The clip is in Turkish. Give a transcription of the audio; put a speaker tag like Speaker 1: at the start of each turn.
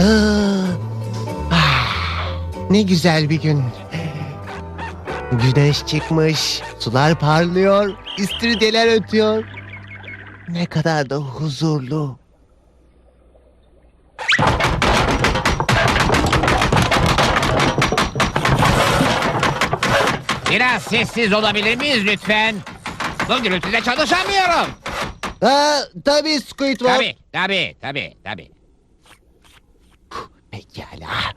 Speaker 1: Ah, ne güzel bir gün. Güneş çıkmış, sular parlıyor, istiridyeler ötüyor. Ne kadar da huzurlu.
Speaker 2: Biraz sessiz olabilir miyiz lütfen? Bu gürültüde çalışamıyorum.
Speaker 1: Aa, tabii Squidward.
Speaker 2: Tabii, tabii, tabii, tabii.
Speaker 1: Pekala.